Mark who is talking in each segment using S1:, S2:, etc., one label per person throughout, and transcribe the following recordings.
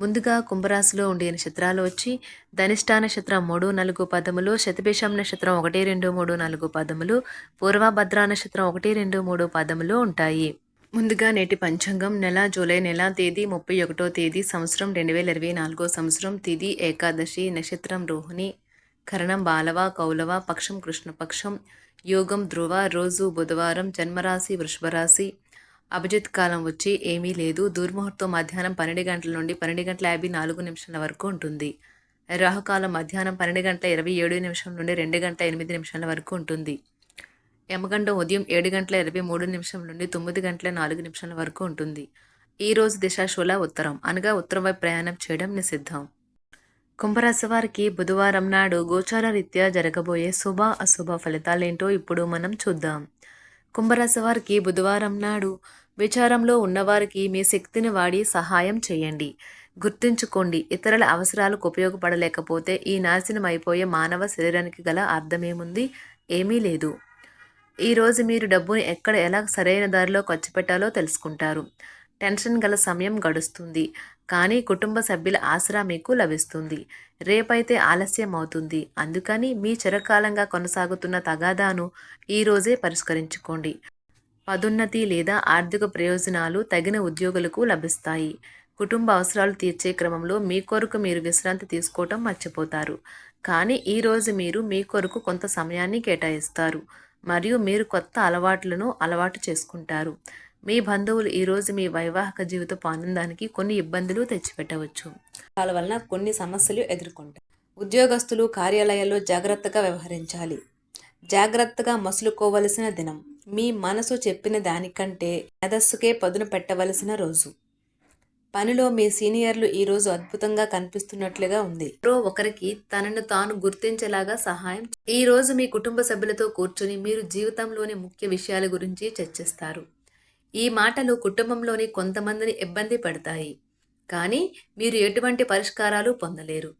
S1: ముందుగా కుంభరాశిలో ఉండే నక్షత్రాలు వచ్చి ధనిష్టా నక్షత్రం మూడు నాలుగు పదములు శతభిషం నక్షత్రం ఒకటి రెండు మూడు నాలుగు పదములు పూర్వభద్రా నక్షత్రం ఒకటి రెండు మూడు పదములు ఉంటాయి. ముందుగా నేటి పంచాంగం నెల జూలై నెల తేదీ ముప్పై ఒకటో తేదీ సంవత్సరం రెండు వేల ఇరవై నాలుగో సంవత్సరం తిది ఏకాదశి నక్షత్రం రోహిణి కరణం బాలవ కౌలవ పక్షం కృష్ణపక్షం యోగం ధ్రువ రోజు బుధవారం జన్మరాశి వృషభరాశి అభిజిత్ కాలం వచ్చి ఏమీ లేదు. దుర్ముహూర్తం మధ్యాహ్నం పన్నెండు గంటల నుండి పన్నెండు గంటల యాభై నాలుగు నిమిషాల వరకు ఉంటుంది. రాహుకాలం మధ్యాహ్నం పన్నెండు గంటల ఇరవై ఏడు నిమిషం నుండి రెండు గంటల ఎనిమిది నిమిషాల వరకు ఉంటుంది. యమగండం ఉదయం ఏడు గంటల ఇరవై మూడు నిమిషం నుండి తొమ్మిది గంటల నాలుగు నిమిషాల వరకు ఉంటుంది. ఈ రోజు దిశాశూల ఉత్తరం. అనగా ఉత్తరం వైపు ప్రయాణం చేయడం నిషిద్ధం. కుంభరాశి వారికి బుధవారం నాడు గోచార రీత్యా జరగబోయే శుభ అశుభ ఫలితాలేంటో ఇప్పుడు మనం చూద్దాం. కుంభరాశి వారికి బుధవారం నాడు విచారంలో ఉన్నవారికి మీ శక్తిని వాడి సహాయం చేయండి. గుర్తుంచుకోండి ఇతరుల అవసరాలకు ఉపయోగపడలేకపోతే ఈ నాశనం అయిపోయే మానవ శరీరానికి గల అర్థమేముంది? ఏమీ లేదు. ఈరోజు మీరు డబ్బుని ఎక్కడ ఎలా సరైన దారిలో ఖర్చు పెట్టాలో తెలుసుకుంటారు. టెన్షన్ గల సమయం గడుస్తుంది. కానీ కుటుంబ సభ్యుల ఆసరా మీకు లభిస్తుంది. రేపైతే ఆలస్యం అవుతుంది. అందుకని మీ చిరకాలంగా కొనసాగుతున్న తగాదాను ఈరోజే పరిష్కరించుకోండి. పదోన్నతి లేదా ఆర్థిక ప్రయోజనాలు తగిన ఉద్యోగులకు లభిస్తాయి. కుటుంబ అవసరాలు తీర్చే క్రమంలో మీ కొరకు మీరు విశ్రాంతి తీసుకోవటం మర్చిపోతారు. కానీ ఈరోజు మీరు మీ కొరకు కొంత సమయాన్ని కేటాయిస్తారు. మరియు మీరు కొత్త అలవాట్లను అలవాటు చేసుకుంటారు. మీ బంధువులు ఈరోజు మీ వైవాహిక జీవితపు ఆనందానికి కొన్ని ఇబ్బందులు తెచ్చిపెట్టవచ్చు. వాళ్ళ వలన కొన్ని సమస్యలు ఎదుర్కొంటారు. ఉద్యోగస్తులు కార్యాలయాల్లో జాగ్రత్తగా వ్యవహరించాలి. జాగ్రత్తగా మసులుకోవలసిన దినం. మీ మనసు చెప్పిన దానికంటే మేధస్సుకే పదును పెట్టవలసిన రోజు. పనిలో మీ సీనియర్లు ఈరోజు అద్భుతంగా కనిపిస్తున్నట్లుగా ఉంది. ఎవరో ఒకరికి తనను తాను గుర్తించేలాగా సహాయం ఈ రోజు మీ కుటుంబ సభ్యులతో కూర్చొని మీరు జీవితంలోని ముఖ్య విషయాల గురించి చర్చిస్తారు. ఈ మాటలు కుటుంబంలోని కొంతమందిని ఇబ్బంది పడతాయి. కానీ మీరు ఎటువంటి పరిష్కారాలు పొందలేరు.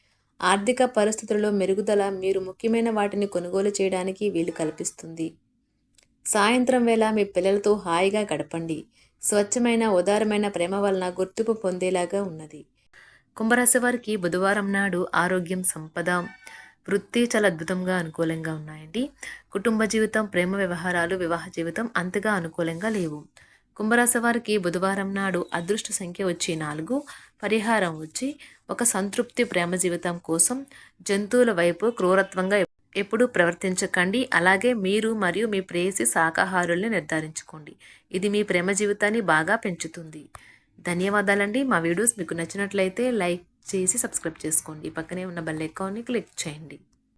S1: ఆర్థిక పరిస్థితులలో మెరుగుదల మీరు ముఖ్యమైన వాటిని కొనుగోలు చేయడానికి వీలు కల్పిస్తుంది. సాయంత్రం వేళ మీ పిల్లలతో హాయిగా గడపండి. స్వచ్ఛమైన ఉదారమైన ప్రేమ వలన గుర్తింపు పొందేలాగా ఉన్నది. కుంభరాశి వారికి బుధవారం నాడు ఆరోగ్యం సంపద వృత్తి చాలా అద్భుతంగా అనుకూలంగా ఉన్నాయండి. కుటుంబ జీవితం ప్రేమ వ్యవహారాలు వివాహ జీవితం అంతగా అనుకూలంగా లేవు. కుంభరాశి వారికి బుధవారం నాడు అదృష్ట సంఖ్య వచ్చి నాలుగు పరిహారం వచ్చి ఒక సంతృప్తి ప్రేమ జీవితం కోసం జంతువుల వైపు క్రూరత్వంగా ఎప్పుడూ ప్రవర్తించకండి. అలాగే మీరు మరియు మీ ప్రేయసి శాకాహారుల్ని నిర్ధారించుకోండి. ఇది మీ ప్రేమ జీవితాన్ని బాగా పెంచుతుంది. ధన్యవాదాలండి. మా వీడియోస్ మీకు నచ్చినట్లయితే లైక్ చేసి సబ్స్క్రైబ్ చేసుకోండి. పక్కనే ఉన్న బెల్ ఐకాన్ని క్లిక్ చేయండి.